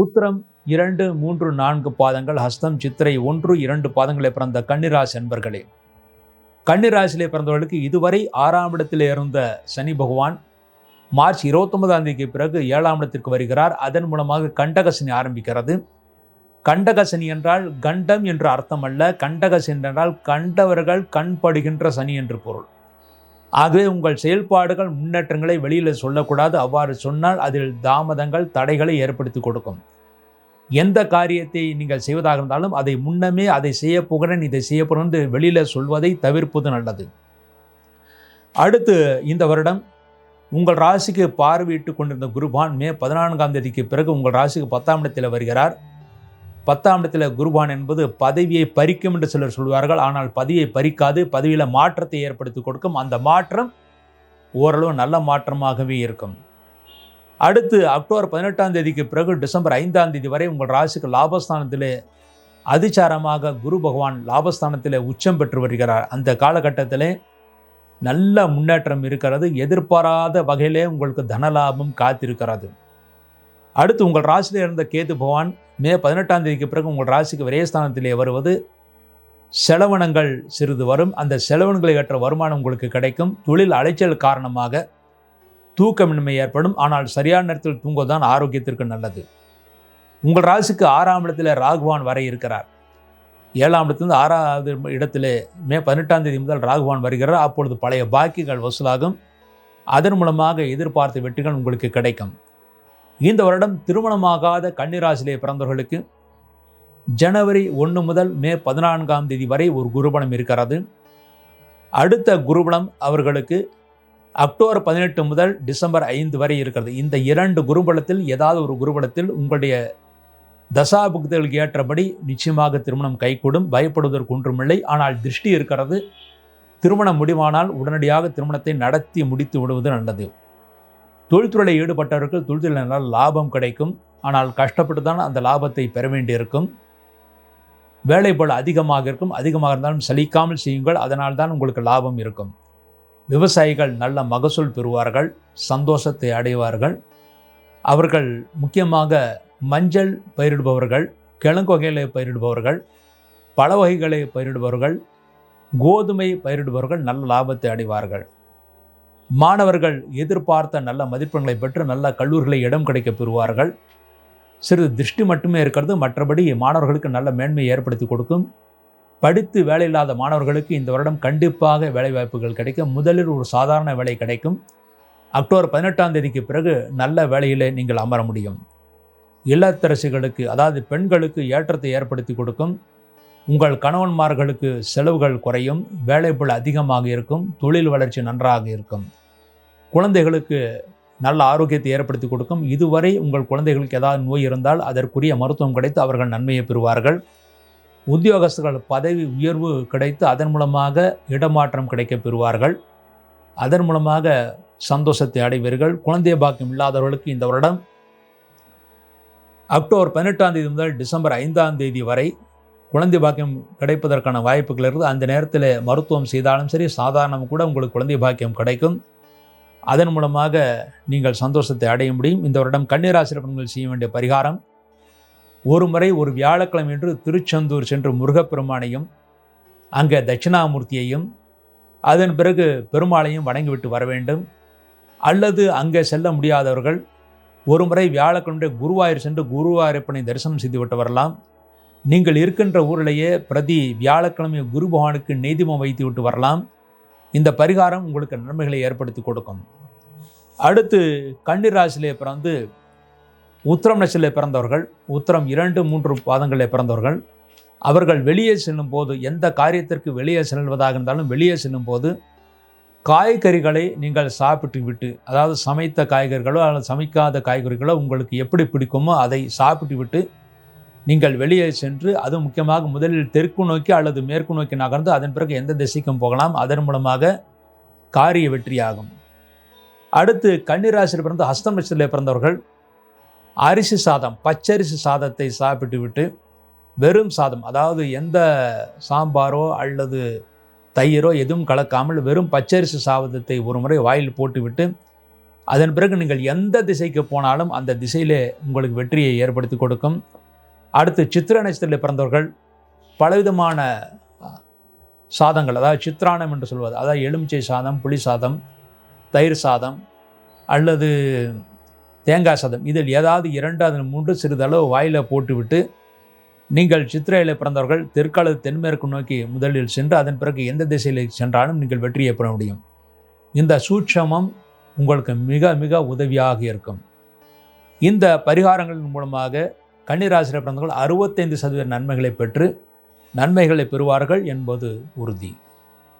உத்திரம் இரண்டு மூன்று நான்கு பாதங்கள் ஹஸ்தம் சித்திரை ஒன்று இரண்டு பாதங்களை பிறந்த கன்னிராசி என்பர்களே கன்னிராசியிலே பிறந்தவர்களுக்கு இதுவரை ஆறாம் இடத்தில் இருந்த சனி பகவான் மார்ச் இருபத்தொன்பதாம் தேதிக்கு பிறகு ஏழாம் இடத்திற்கு வருகிறார். அதன் மூலமாக கண்டகசனி ஆரம்பிக்கிறது. கண்டகசனி என்றால் கண்டம் என்று அர்த்தம் அல்ல. கண்டகசனி என்றால் கண்டவர்கள் கண்படுகின்ற சனி என்று பொருள். ஆகவே உங்கள் செயல்பாடுகள் முன்னேற்றங்களை வெளியில் சொல்லக்கூடாது. அவ்வாறு சொன்னால் அதில் தாமதங்கள் தடைகளை ஏற்படுத்தி கொடுக்கும். எந்த காரியத்தை நீங்கள் செய்வதாக இருந்தாலும் அதை முன்னமே அதை செய்ய போகிறேன் இதை செய்ய போகிறேன் வெளியில் சொல்வதை தவிர்ப்பது நல்லது. அடுத்து இந்த வருடம் உங்கள் ராசிக்கு பார்வையிட்டு கொண்டிருந்த குருபான் மே பதினான்காம் தேதிக்கு பிறகு உங்கள் ராசிக்கு பத்தாம் இடத்தில் வருகிறார். பத்தாம் இடத்துல குருபான் என்பது பதவியை பறிக்கும் என்று சிலர் சொல்வார்கள். ஆனால் பதவியை பறிக்காது பதவியில் மாற்றத்தை ஏற்படுத்தி கொடுக்கும். அந்த மாற்றம் ஓரளவு நல்ல மாற்றமாகவே இருக்கும். அடுத்து அக்டோபர் பதினெட்டாம் தேதிக்கு பிறகு டிசம்பர் ஐந்தாம் தேதி வரை உங்கள் ராசிக்கு லாபஸ்தானத்திலே அதிச்சாரமாக குரு பகவான் லாபஸ்தானத்தில் உச்சம் பெற்று வருகிறார். அந்த காலகட்டத்தில் நல்ல முன்னேற்றம் இருக்கிறது. எதிர்பாராத வகையிலே உங்களுக்கு தனலாபம் காத்திருக்கிறது. அடுத்து உங்கள் ராசியில் இருந்த கேது பகவான் மே பதினெட்டாம் தேதிக்கு பிறகு உங்கள் ராசிக்கு விரயஸ்தானத்திலே வருவது. செலவனங்கள் சிறிது வரும். அந்த செலவன்களை ஏற்ற வருமானம் உங்களுக்கு கிடைக்கும். தொழில் அலைச்சல் காரணமாக தூக்கமின்மை ஏற்படும். ஆனால் சரியான நேரத்தில் தூங்குவதுதான் ஆரோக்கியத்திற்கு நல்லது. உங்கள் ராசிக்கு ஆறாம் இடத்தில் ராகுவான் வரை இருக்கிறார். ஏழாம் இடத்துலேருந்து ஆறாவது இடத்திலே மே பதினெட்டாம் தேதி முதல் ராகுவான் வருகிறார். அப்பொழுது பழைய பாக்கிகள் வசூலாகும். அதன் மூலமாக எதிர்பார்த்த வெற்றிகள் உங்களுக்கு கிடைக்கும். இந்த வருடம் திருமணமாகாத கன்னிராசிலே பிறந்தவர்களுக்கு ஜனவரி ஒன்று முதல் மே பதினான்காம் தேதி வரை ஒரு குருபலம் இருக்கிறது. அடுத்த குருபலம் அவர்களுக்கு அக்டோபர் பதினெட்டு முதல் டிசம்பர் ஐந்து வரை இருக்கிறது. இந்த இரண்டு குருபலத்தில் ஏதாவது ஒரு குருபலத்தில் உங்களுடைய தசாபுக்தர்களுக்கு ஏற்றபடி நிச்சயமாக திருமணம் கைகூடும். பயப்படுவதற்கு ஒன்றுமில்லை. ஆனால் திருஷ்டி இருக்கிறது. திருமணம் முடிவானால் உடனடியாக திருமணத்தை நடத்தி முடித்து விடுவது நல்லது. தொழில்துறையில் ஈடுபட்டவர்கள் தொழில்துறையினால் லாபம் கிடைக்கும். ஆனால் கஷ்டப்பட்டு தான் அந்த லாபத்தை பெற வேண்டியிருக்கும். வேலை போல் அதிகமாக இருக்கும். அதிகமாக இருந்தாலும் சலிக்காமல் செய்யுங்கள். அதனால் தான் உங்களுக்கு லாபம் இருக்கும். விவசாயிகள் நல்ல மகசூல் பெறுவார்கள். சந்தோஷத்தை அடைவார்கள். அவர்கள் முக்கியமாக மஞ்சள் பயிரிடுபவர்கள் கிழங்கு வகைகளை பயிரிடுபவர்கள் பல வகைகளை பயிரிடுபவர்கள் கோதுமை பயிரிடுபவர்கள் நல்ல லாபத்தை அடைவார்கள். மாணவர்கள் எதிர்பார்த்த நல்ல மதிப்பெண்களை பெற்று நல்ல கல்லூரிகளை இடம் கிடைக்க பெறுவார்கள். சிறிது திருஷ்டி மட்டுமே இருக்கிறது. மற்றபடி மாணவர்களுக்கு நல்ல மேன்மையை ஏற்படுத்தி கொடுக்கும். படித்து வேலை இல்லாத மாணவர்களுக்கு இந்த வருடம் கண்டிப்பாக வேலைவாய்ப்புகள் கிடைக்கும். முதலில் ஒரு சாதாரண வேலை கிடைக்கும். அக்டோபர் பதினெட்டாம் தேதிக்கு பிறகு நல்ல வேலையிலே நீங்கள் அமர முடியும். இல்லத்தரசிகளுக்கு அதாவது பெண்களுக்கு ஏற்றத்தை ஏற்படுத்தி கொடுக்கும். உங்கள் கணவன்மார்களுக்கு செலவுகள் குறையும். வேலைப்புள் அதிகமாக இருக்கும். தொழில் வளர்ச்சி நன்றாக இருக்கும். குழந்தைகளுக்கு நல்ல ஆரோக்கியத்தை ஏற்படுத்தி கொடுக்கும். இதுவரை உங்கள் குழந்தைகளுக்கு ஏதாவது நோய் இருந்தால் அதற்குரிய மருத்துவம் கிடைத்து அவர்கள் நன்மையை பெறுவார்கள். உத்தியோகஸ்தர்கள் பதவி உயர்வு கிடைத்து அதன் மூலமாக இடமாற்றம் கிடைக்க பெறுவார்கள். அதன் மூலமாக சந்தோஷத்தை அடைவீர்கள். குழந்தை பாக்கியம் இல்லாதவர்களுக்கு இந்த வருடம் அக்டோபர் பதினெட்டாம் தேதி முதல் டிசம்பர் ஐந்தாம் தேதி வரை குழந்தை பாக்கியம் கிடைப்பதற்கான வாய்ப்புகள் இருக்குது. அந்த நேரத்தில் மருத்துவம் செய்தாலும் சரி சாதாரணம் கூட உங்களுக்கு குழந்தை பாக்கியம் கிடைக்கும். அதன் மூலமாக நீங்கள் சந்தோஷத்தை அடைய முடியும். இந்த வருடம் கன்னிராசி செய்ய வேண்டிய பரிகாரம் ஒரு முறை ஒரு வியாழக்கிழமை என்று திருச்செந்தூர் சென்று முருகப்பெருமானையும் அங்கே தட்சிணாமூர்த்தியையும் அதன் பிறகு பெருமாளையும் வணங்கிவிட்டு வர வேண்டும். அல்லது அங்கே செல்ல முடியாதவர்கள் ஒரு முறை வியாழக்கிழமை குருவாயூர் சென்று குருவாயூரப்பனை தரிசனம் செய்துவிட்டு வரலாம். நீங்கள் இருக்கின்ற ஊரிலேயே பிரதி வியாழக்கிழமை குரு பகவானுக்கு நெய்திமம் வைத்து விட்டு வரலாம். இந்த பரிகாரம் உங்களுக்கு நன்மைகளை ஏற்படுத்தி கொடுக்கும். அடுத்து கன்னிராசிலே பிறந்து உத்திரம் நட்சத்திலே பிறந்தவர்கள் உத்திரம் இரண்டு மூன்று பாதங்களில் பிறந்தவர்கள் அவர்கள் வெளியே செல்லும் போது எந்த காரியத்திற்கு வெளியே செல்வதாக இருந்தாலும் வெளியே செல்லும் போது காய்கறிகளை நீங்கள் சாப்பிட்டு விட்டு அதாவது சமைத்த காய்கறிகளோ அல்லது சமைக்காத காய்கறிகளோ உங்களுக்கு எப்படி பிடிக்குமோ அதை சாப்பிட்டு விட்டு நீங்கள் வெளியே சென்று அது முக்கியமாக முதலில் தெற்கு நோக்கி அல்லது மேற்கு நோக்கி நகர்ந்து அதன் பிறகு எந்த திசைக்கும் போகலாம். அதன் மூலமாக காரிய வெற்றியாகும். அடுத்து கன்னிராசியில் பிறந்த ஹஸ்தம் நட்சத்திரத்தில் பிறந்தவர்கள் அரிசி சாதம் பச்சரிசி சாதத்தை சாப்பிட்டு விட்டு வெறும் சாதம் அதாவது எந்த சாம்பாரோ அல்லது தயிரோ எதுவும் கலக்காமல் வெறும் பச்சரிசி சாதத்தை ஒரு முறை வாயில் போட்டுவிட்டு அதன் பிறகு நீங்கள் எந்த திசைக்கு போனாலும் அந்த திசையிலே உங்களுக்கு வெற்றியை ஏற்படுத்தி கொடுக்கும். அடுத்து சித்திர நட்சத்திரத்தில் பிறந்தவர்கள் பலவிதமான சாதங்கள் அதாவது சித்ரானம் என்று சொல்வது அதாவது எலுமிச்சை சாதம் புளி சாதம் தயிர் சாதம் அல்லது தேங்காய் சாதம். இதில் ஏதாவது இரண்டு அதில் மூன்று சிறிதளவு வாயில் போட்டுவிட்டு நீங்கள் சித்திரையில் பிறந்தவர்கள் தெற்காலது தென்மேற்கு நோக்கி முதலில் சென்று அதன் பிறகு எந்த திசையில் சென்றாலும் நீங்கள் வெற்றியை பெற முடியும். இந்த சூட்சமம் உங்களுக்கு மிக மிக உதவியாக இருக்கும். இந்த பரிகாரங்களின் மூலமாக கன்னிராசியில் பிறந்தவர்கள் அறுபத்தைந்து சதவீத நன்மைகளை பெற்று நன்மைகளை பெறுவார்கள் என்பது உறுதி.